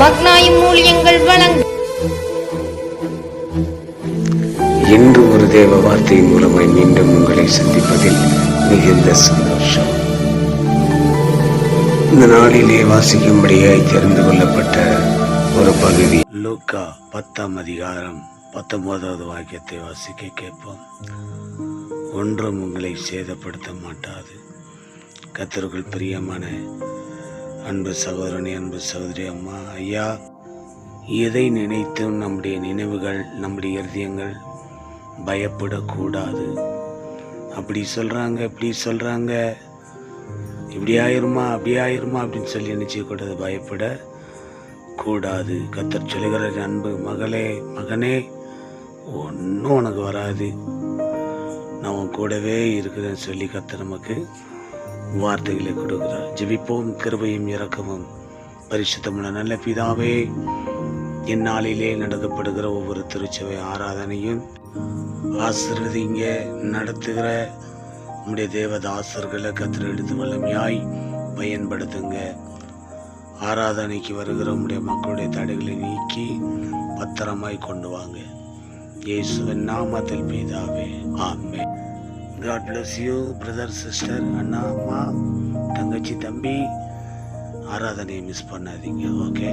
மக்னாயும் வழங்கும் இன்று ஒரு தேவ வார்த்தையின் மூலமாய் மீண்டும் உங்களை சந்திப்பதில் மிகுந்த சந்தோஷம். இந்த நாளிலே வாசிக்கும்படியாய் தெரிந்து கொள்ளப்பட்ட ஒரு பகுதி. லூக்கா பத்தாம் அதிகாரம் பத்தொன்பதாவது வாக்கியத்தை வாசிக்க கேட்போம். ஒன்றும் உங்களை சேதப்படுத்த மாட்டாது. கத்தருக்குள் பிரியமான அன்பு சகோதரனே அன்பு சகோதரி அம்மா ஐயா. எதை நினைத்தும் நம்முடைய நினைவுகள் நம்முடைய இருதயங்கள் பயப்படக்கூடாது. அப்படி சொல்கிறாங்க இப்படி சொல்கிறாங்க இப்படி ஆயிருமா அப்படி ஆயிருமா அப்படின்னு சொல்லி நினச்சிக்கூடாது பயப்பட கூடாது கத்தர் சொல்லுகிற அன்பு மகளே மகனே ஒன்றும் உனக்கு வராது. நான் கூடவே இருக்கிறேன்னு சொல்லி கத்தர் நமக்கு வார்த்தைகளை கொடுக்கிறார். ஜெபிப்போம் கிருபையும் இறக்கமும் பரிசுத்தமுள்ள நல்ல பிதாவே இந்நாளிலே நடத்தப்படுகிற ஒவ்வொரு திருச்சபை ஆராதனையும் ஆசிர்வதிங்க நடத்துகிற உம்முடைய தேவதாசர்களை கத்திர எடுத்து வல்லமையாய் பயன்படுத்துங்க. ஆராதனைக்கு வருகிற உம்முடைய மக்களுடைய தடைகளை நீக்கி பத்திரமாய் கொண்டு வாங்க. இயேசுவின் நாமத்தில் பிதாவே ஆமே God bless you brother sister அண்ணா அம்மா தங்கச்சி தம்பி. ஆராதனையை மிஸ் பண்ணாதீங்க ஓகே